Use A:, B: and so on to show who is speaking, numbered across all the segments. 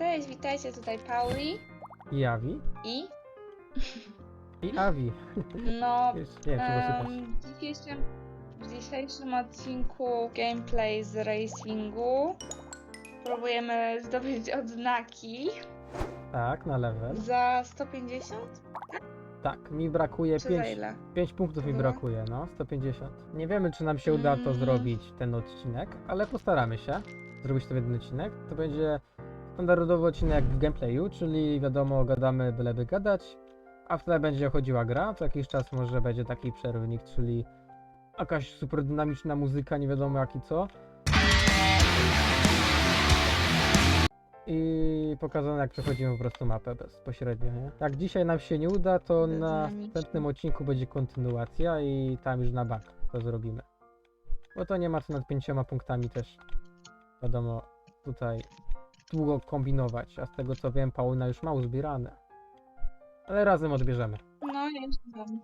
A: Cześć, witajcie, tutaj Pauli
B: I Avi.
A: i
B: I Avi.
A: no
B: Jest, nie wiem, czy
A: em, w, dzisiejszym, w dzisiejszym odcinku gameplay z racingu próbujemy zdobyć odznaki
B: Tak, na level.
A: za 150
B: Tak, mi brakuje
A: czy za
B: 5,
A: ile?
B: 5 punktów mi
A: No.
B: brakuje, no, 150. Nie wiemy, czy nam się uda to
A: Mm.
B: zrobić, ten odcinek, ale postaramy się zrobić to w jeden odcinek. To będzie standardowy odcinek w gameplayu, czyli wiadomo, gadamy byleby gadać, a w tle będzie chodziła gra, co jakiś czas może będzie taki przerwnik, czyli jakaś super dynamiczna muzyka, nie wiadomo jak i co. I pokazane jak przechodzimy po prostu mapę bezpośrednio, nie? Jak dzisiaj nam się nie uda, to na następnym odcinku będzie kontynuacja i tam już na bank to zrobimy. Bo to nie ma co nad pięcioma punktami też, wiadomo, tutaj długo kombinować, a z tego co wiem, Paulina już ma uzbierane. Ale razem odbierzemy.
A: No, jeszcze mam.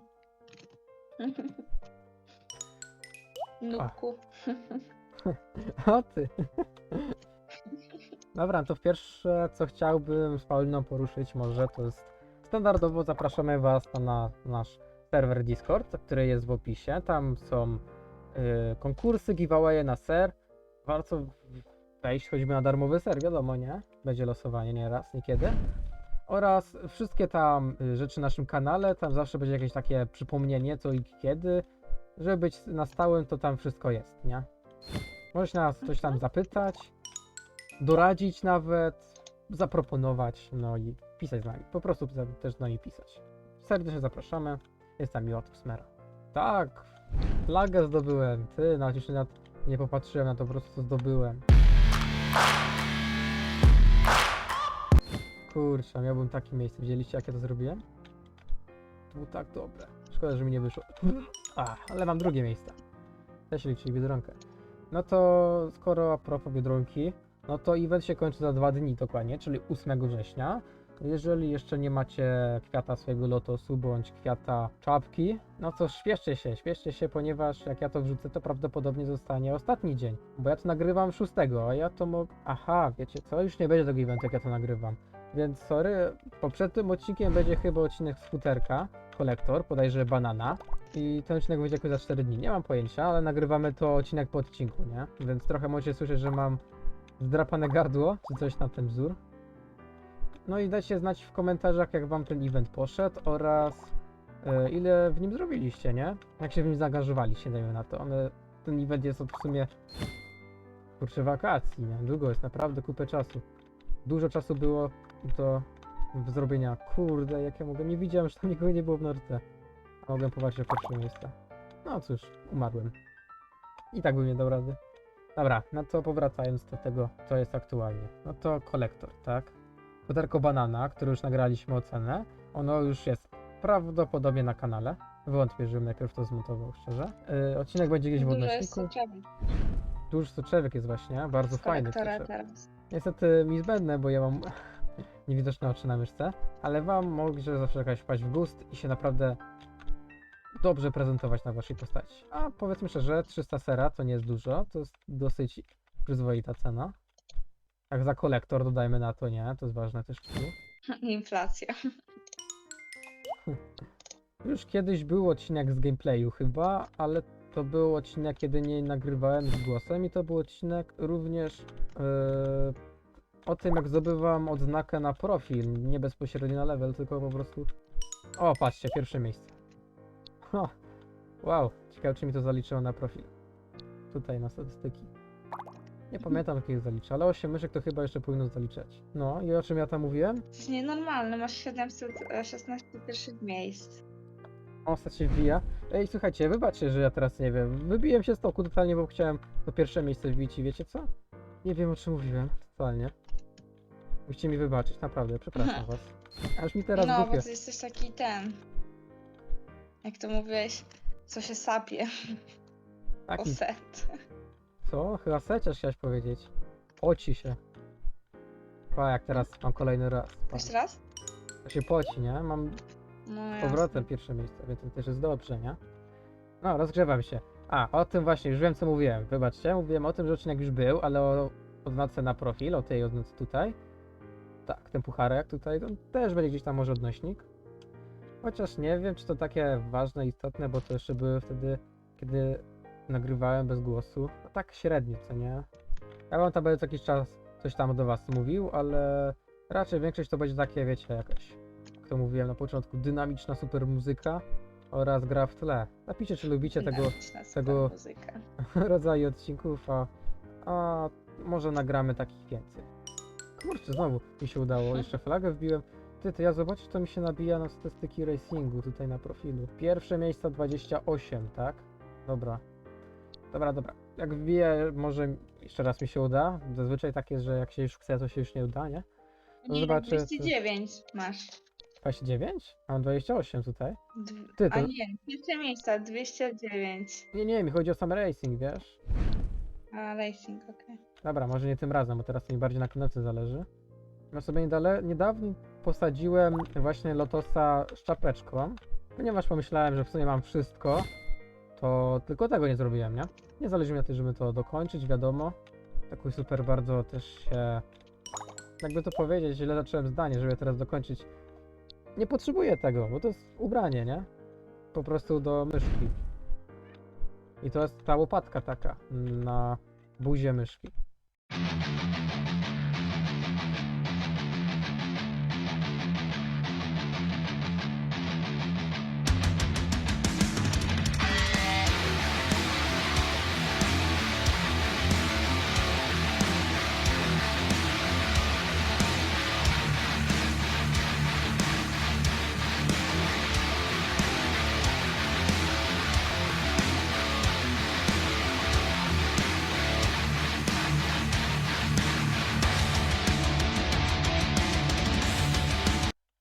A: Nubku.
B: O ty! Dobra, to pierwsze co chciałbym z Pauliną poruszyć może to jest standardowo zapraszamy Was na nasz serwer Discord, który jest w opisie. Tam są y, konkursy, giveawaye na ser. Warto wejść choćby na darmowy ser, wiadomo, nie? Będzie losowanie nieraz, niekiedy. Oraz wszystkie tam y, rzeczy na naszym kanale, tam zawsze będzie jakieś takie przypomnienie co i kiedy. Żeby być na stałym, to tam wszystko jest, nie? Możesz nas coś tam zapytać, doradzić nawet, zaproponować, no i pisać z nami. Po prostu też z nami pisać. Serdecznie zapraszamy. Jest tam Miłot Smera. Tak, flagę zdobyłem. Ty, nawet jeszcze nie popatrzyłem na to, po prostu zdobyłem. Kurczę, miałbym takie miejsce. Widzieliście, jak ja to zrobiłem? To było tak dobre. Szkoda, że mi nie wyszło. Ach, ale mam drugie miejsce. Też liczy Biedronkę. No to skoro a propos Biedronki, no to event się kończy za dwa dni dokładnie, czyli 8 września. Jeżeli jeszcze nie macie kwiata swojego lotosu bądź kwiata czapki, no to śpieszcie się, śpieszcie się, ponieważ jak ja to wrzucę, to prawdopodobnie zostanie ostatni dzień. Bo ja to nagrywam 6, a ja to mogę... Aha, wiecie co? Już nie będzie tego eventu, jak ja to nagrywam. Więc sorry, poprzednim odcinkiem będzie chyba odcinek skuterka, kolektor, bodajże banana. I ten odcinek będzie jakoś za 4 dni. Nie mam pojęcia, ale nagrywamy to odcinek po odcinku, nie? Więc trochę możecie słyszeć, że mam zdrapane gardło, czy coś na ten wzór. No i dajcie znać w komentarzach, jak wam ten event poszedł oraz e, ile w nim zrobiliście, nie? Jak się w nim zaangażowaliście, dajmy na to. One, ten event jest od w sumie kurczę wakacji, nie? Długo jest, naprawdę kupę czasu. Dużo czasu było do zrobienia. Kurde, jak ja nie widziałem, że tam nikogo nie było w Norce. A mogłem popatrzeć w pierwsze miejsce. No cóż, umarłem. I tak bym nie dał rady. Dobra, no to powracając do tego, co jest aktualnie. No to kolektor, tak? Puderko banana, które już nagraliśmy ocenę, ono już jest prawdopodobnie na kanale. Wątpię, żebym najpierw to zmontował, szczerze. Yy, odcinek będzie gdzieś w
A: Dużo jest
B: odnośniku.
A: soczewek
B: Duży soczewek jest właśnie, bardzo fajny soczewek.
A: teraz.
B: Niestety mi zbędne, bo ja mam niewidoczne oczy na myszce, ale wam może zawsze jakaś wpaść w gust i się naprawdę dobrze prezentować na waszej postaci. A powiedzmy szczerze, 300 sera to nie jest dużo, to jest dosyć przyzwoita cena. Jak za kolektor dodajmy na to, nie? To jest ważne też.
A: Inflacja.
B: Już kiedyś był odcinek z gameplayu chyba, ale to był odcinek, kiedy nie nagrywałem z głosem i to był odcinek również yy, o tym, jak zdobywam odznakę na profil, nie bezpośrednio na level, tylko po prostu... O, patrzcie, pierwsze miejsce. Wow, ciekawe czy mi to zaliczyło na profil. Tutaj na statystyki. Nie pamiętam jakie zaliczę, ale 8 myszek to chyba jeszcze powinno zaliczać. No i o czym ja tam mówiłem?
A: To jest nienormalne, masz 716 pierwszych miejsc.
B: Ostać się wbija. Ej, słuchajcie, wybaczcie, że ja teraz nie wiem. Wybiłem się z toku totalnie, bo chciałem to pierwsze miejsce wbić i wiecie co? Nie wiem o czym mówiłem, totalnie. Musicie mi wybaczyć, naprawdę, przepraszam was. Aż mi teraz
A: no,
B: głupio.
A: bo ty jesteś taki ten. Jak to mówiłeś, co się sapie.
B: Taki,
A: Oset.
B: Co? Chyba seciarz chciałeś powiedzieć. Poci się. Pa, jak teraz mam kolejny raz. Pa.
A: Jeszcze raz?
B: To się poci, nie? Mam
A: No
B: z powrotem pierwsze miejsce, więc to też jest dobrze, nie? No, rozgrzewam się. A, o tym właśnie, już wiem co mówiłem. Wybaczcie, mówiłem o tym, że odcinek już był, ale o odznace na profil, o tej odznace tutaj. tak, ten pucharek tutaj, to też będzie gdzieś tam może odnośnik. Chociaż nie wiem, czy to takie ważne, istotne, bo to jeszcze były wtedy, kiedy nagrywałem bez głosu. No tak średnio, co nie? Ja wam tam będę co jakiś czas coś tam do was mówił, ale raczej większość to będzie takie, wiecie, jakaś, jak to mówiłem na początku, dynamiczna super muzyka oraz gra w tle. Napiszcie, czy lubicie tego
A: Dynamiczna
B: tego-
A: muzyka.
B: rodzaju odcinków, a, a może nagramy takich więcej. Kurczę, znowu mi się udało, jeszcze flagę wbiłem. Ty, to ja zobaczę, to mi się nabija na statystyki racingu tutaj na profilu. Pierwsze miejsce 28, tak? Dobra. Dobra, dobra. Jak wbiję, może jeszcze raz mi się uda. Zazwyczaj tak jest, że jak się już chce, to się już nie uda, nie? No
A: Nie,
B: zobaczę, co-
A: 209 masz.
B: 29? A mam 28 tutaj. Ty, to-
A: A nie, pierwsze miejsca 209.
B: Nie, nie, mi chodzi o sam racing, wiesz?
A: A, racing, okej.
B: Dobra, może nie tym razem, bo teraz mi bardziej na knopce zależy. Ja sobie niedale, niedawno posadziłem właśnie Lotosa z czapeczką, ponieważ pomyślałem, że w sumie mam wszystko, to tylko tego nie zrobiłem, nie? Nie zależy mi na tym, żeby to dokończyć, wiadomo. Taką super bardzo też się... Jakby to powiedzieć, źle zacząłem zdanie, żeby teraz dokończyć. Nie potrzebuję tego, bo to jest ubranie, nie? Po prostu do myszki. I to jest ta łopatka taka na buzie myszki.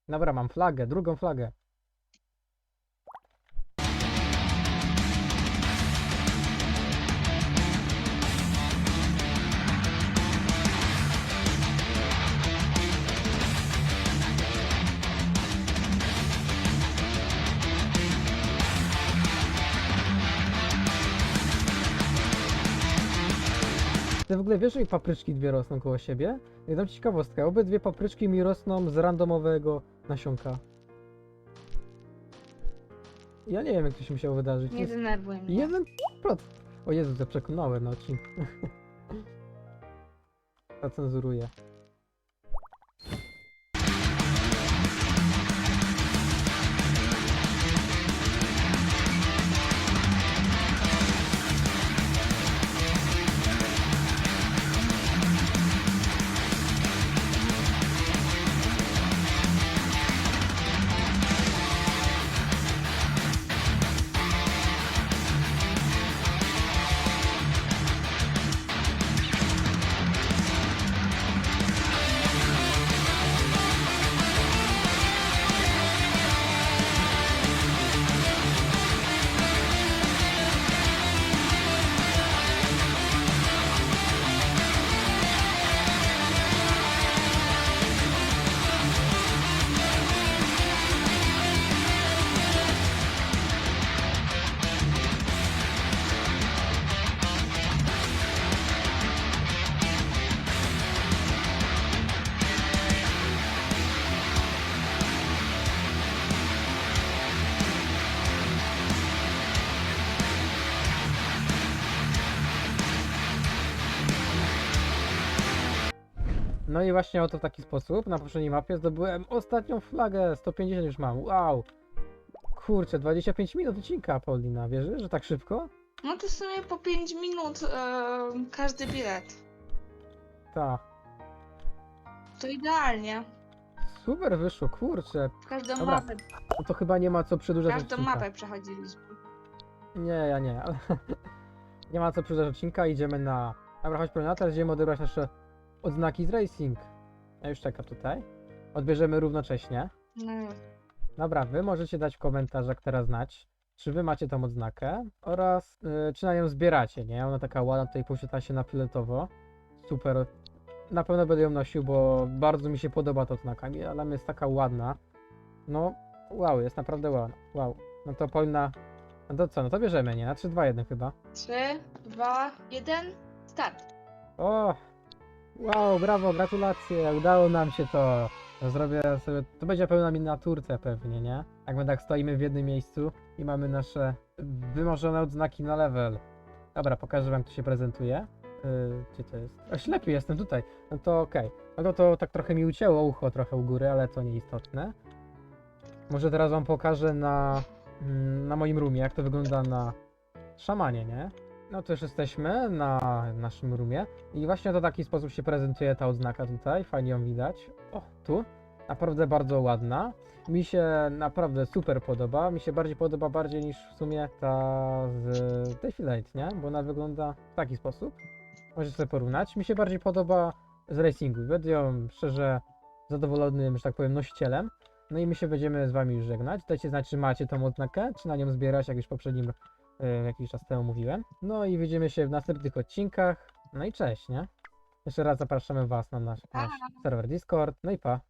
B: Dobra, mam flagę, drugą flagę. Ty w ogóle wiesz, że papryczki dwie rosną koło siebie? Ja dam ci ciekawostkę. Obydwie papryczki mi rosną z randomowego nasionka. Ja nie wiem, jak to się musiało wydarzyć.
A: Nie
B: Jest
A: denerwuj mnie.
B: jeden procent. O Jezu, to przekonałem na odcinku. Zacenzuruję. No i właśnie oto w taki sposób na poprzedniej mapie zdobyłem ostatnią flagę. 150 już mam. Wow. Kurczę, 25 minut odcinka, Paulina. Wierzysz, że tak szybko?
A: No to w sumie po 5 minut e, każdy bilet.
B: Tak.
A: To idealnie.
B: Super wyszło, kurczę.
A: Każdą
B: Dobra,
A: mapę,
B: No to chyba nie ma co przedłużać
A: każdą
B: odcinka.
A: mapę przechodziliśmy.
B: Nie, ja nie, ale nie ma co przedłużać odcinka, idziemy na... Dobra, chodź Paulina, teraz idziemy odebrać nasze odznaki z racing. Ja już czekam tutaj. Odbierzemy równocześnie.
A: No,
B: Dobra, wy możecie dać w komentarzach teraz znać, czy wy macie tą odznakę oraz y, czy na nią zbieracie, nie? Ona taka ładna, tutaj poświetla się na fioletowo. Super. Na pewno będę ją nosił, bo bardzo mi się podoba ta odznaka, nie? ale jest taka ładna. No, wow, jest naprawdę ładna. Wow. No to Paulina, no to co, no to bierzemy, nie? Na 3, 2, 1 chyba.
A: 3, 2, 1, start.
B: O! Wow, brawo, gratulacje, udało nam się to. Zrobię sobie, to będzie pełna miniaturce pewnie, nie? Jak my tak stoimy w jednym miejscu i mamy nasze wymarzone odznaki na level. Dobra, pokażę wam, jak to się prezentuje. Yy, gdzie to jest? O, ślepy jestem tutaj. No to okej. No to, to tak trochę mi ucięło ucho trochę u góry, ale to nieistotne. Może teraz wam pokażę na, mm, na moim roomie, jak to wygląda na szamanie, nie? No to już jesteśmy na naszym roomie. I właśnie to taki sposób się prezentuje ta odznaka tutaj. Fajnie ją widać. O, tu. Naprawdę bardzo ładna. Mi się naprawdę super podoba. Mi się bardziej podoba bardziej niż w sumie ta z Defilate, nie? Bo ona wygląda w taki sposób. Możecie sobie porównać. Mi się bardziej podoba z racingu. Będę ją szczerze zadowolonym, że tak powiem, nosicielem. No i my się będziemy z wami już żegnać. Dajcie znać, czy macie tą odznakę, czy na nią zbierać, jak już w poprzednim jakiś czas temu mówiłem. No i widzimy się w następnych odcinkach. No i cześć, nie? Jeszcze raz zapraszamy was na nasz, nasz serwer Discord. No i pa.